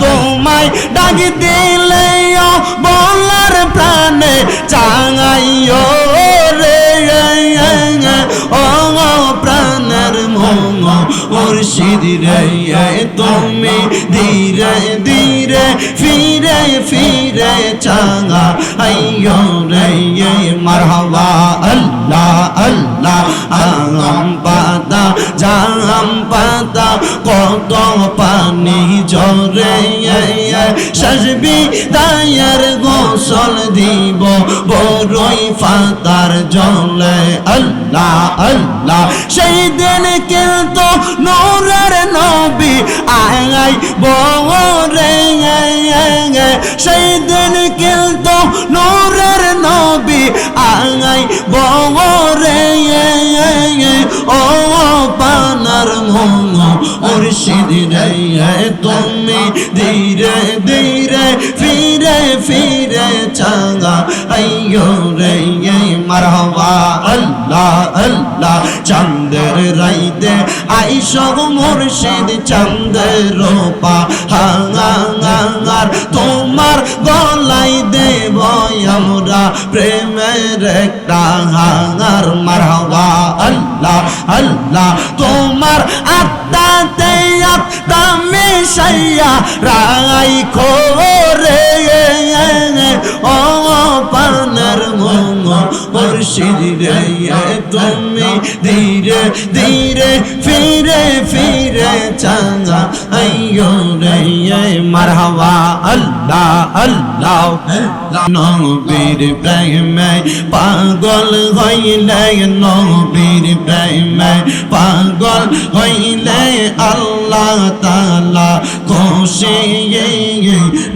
তোমায় ডাক দিলে বলার প্রাণে চাঙাইও রে। ও প্রাণের মঙ্গ মুর্শিদ রে, তুমি ধীরে ধীরে ফিরে ফিরে চাঙা আইয়ো রে। মারহাবা আল্লাহ আল্লাহ আম পাতা জাম পাতা কত পানি জরে সাজবি দায়ের গোসল দিব বড়ই ফাতার জলে আল্লাহ আল্লাহ, সেই দিন কিন্তু নূরের নবী আই বরে সেই দিন কিন্তু নূরের নবী আই বরে ও পানার মঙ্গ মুর্শিদ রে তুমি ধীরে ধীরে ফিরে ফিরে চাঙ্গা আইয়ো রে মারহাবা, আল্লাহ আল্লাহ চন্দের রাইতে আইসব মুর্শিদ চন্দের রূপা হাঙ্গার তোমার গলাই দেব আমরা, প্রেমের একটা হাঙ্গার, মারহাবা, আল্লাহ আল্লাহ, তোমার আত্মাতে তামে সাইয়া রাই খোরে ও পানার মঙ্গ মুর্শিদ রে তুমি ধীরে ধীরে ফিরে ফিরে চাঙ্গা আইয়ো রে মারহাবা, আল্লাহ আল্লাহ। নবীর প্রেমে পাগল হইলে, নবীর প্রেমে পাগল হইলে আল্লাহ তালা খুশি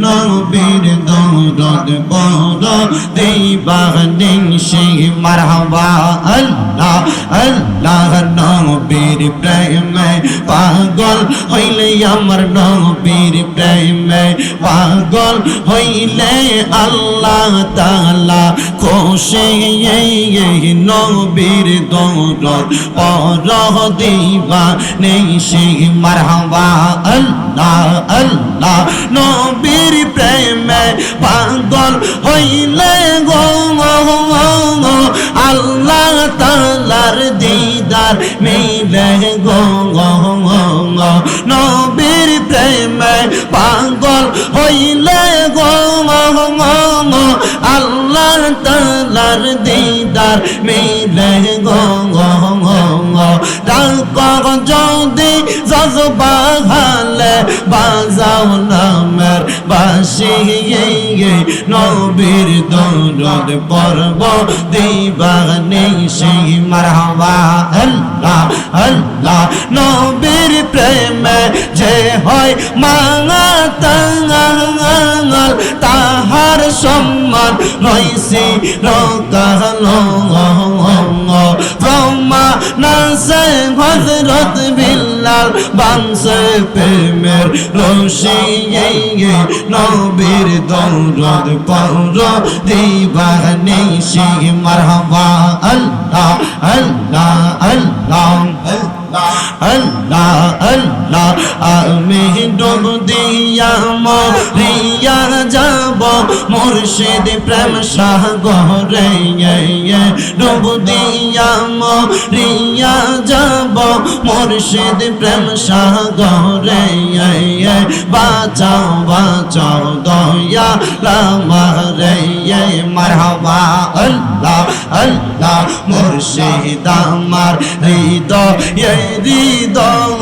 নবীর দৌরদ বড় দিবানি সে মারহাবা, আল্লাহ। আল্লাহ নবীর প্রেমে পাগল হইলে আমার নবীর প্রেমে পাগল হইলে আল্লাহ তালা খুশি নবীর দৌরদ পর দিবা নেই সে মারহাবা আল্লাহ আল্লাহ নবীর প্রেমে পাগল হইলে গো আল্লাহ দিদার মিলে গো নবীর প্রেমে পাগল হইলে গো আল্লাহ তালার দিদার মিলে গো যদি জজবা হালে বাজাও নামের বাসি নবীর দৌড় পর্ব, দিবানি সেই মারহাবা। আল্লাহ আল্লাহ, নবীর প্রেমে যে হয় মাঙা তাঙাল তাহার সম্মান রইছি রকাল নাসে হজরত বিল্লাল বাংসে প্রেমের রশি নবীর দৌরদ পৌর দিবানি সি মারহাবা আল্লাহ আল্লাহ আল্লাহ আল্লাহ আল্লাহ। আমি ডুব দিয়া মরিয়া যাব মুর্শিদ প্রেম সাগরে ডুব দিয়া মরিয়া যাব। মুর্শিদ প্রেম সাগরে বাঁচাও বাঁচাও দয়া লামারে মারহাবা, আল্লাহ আল্লাহ, মুর্শিদ আমার হৃদয় হৃদয়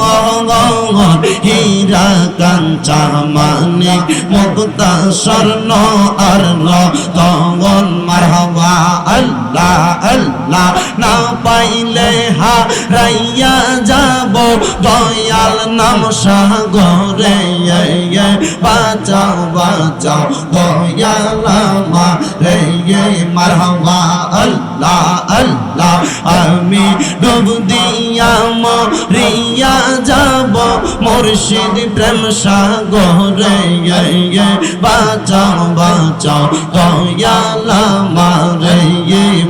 হীরা কাঞ্চা মানিক মুক্তা স্বর্ণ আর তগন মারহাবা, আল্লাহ আল্লাহ, না পাইলে হা রাইয়া যাব দয়াল নাম সাগরে বাঁচাও বাঁচাও, দয়াল রে মারহাবা, আল্লাহ আল্লাহ, আমি ডুব দিয়া মরিয়া যাব মুর্শিদ প্রেম সাগরে বাঁচাও বাঁচাও, দয়ালা মারে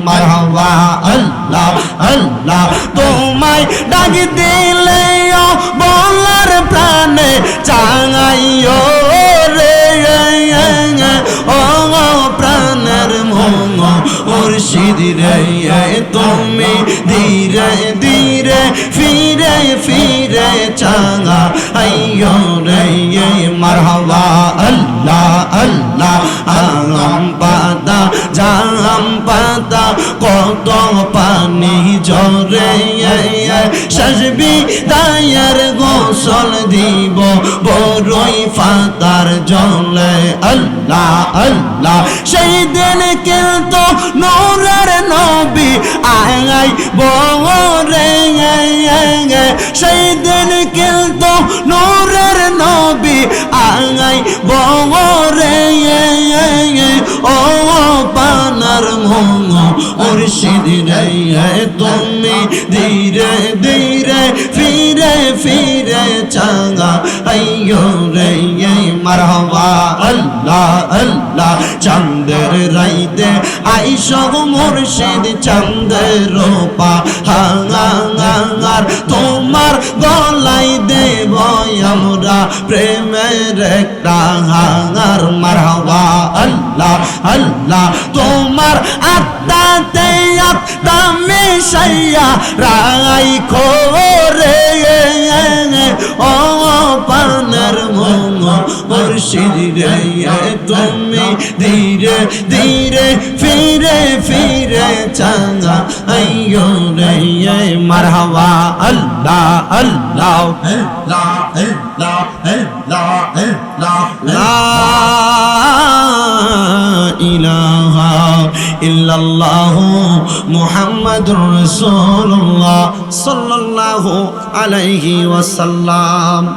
মারহাবা, আল্লাহ আল্লাহ ডাক দিলে বলার প্রাণে চাঙাইও রে। ও প্রাণের মঙ্গ ওর রে, তুমি ধীরে ধীরে ফিরে ফিরে চাঙ সাজবি দায়ের গোসল দিব। বড়ই ফাতার জলে, আল্লাহ আল্লাহ। সেই দিন কিন্তু নূরের নবী আই বরে সেই দিন কিন্তু নূরের নবী আই বরে ও পানার মঙ্গ মুর্শিদ রে তুমি। ধীরে ধীরে, ফিরে ফিরে চাঙ্গা আইয়ো রে মারহাবা। আল্লাহ আল্লাহ চন্দের রাইতে আইসব মুর্শিদ চন্দের রূপা। হাঙ্গার তোমার গলাই দেব আমরা। প্রেমের একটা হাঙ্গার মারহাবা। আল্লাহ আল্লাহ তোমার আত্মাতে আত্মা মিশাইয়া রাই খোরে ও পানের মঙ্গ মুর্শিদ রে তুমি ধীরে ধীরে ফিরে ফিরে চাঙ্গা আইয়ো রে মারহাবা, আল্লাহ আল্লাহ। আল্লাহ আল্লাহ সাল্লাল্লাহু আলাইহি ওয়াসাল্লাম।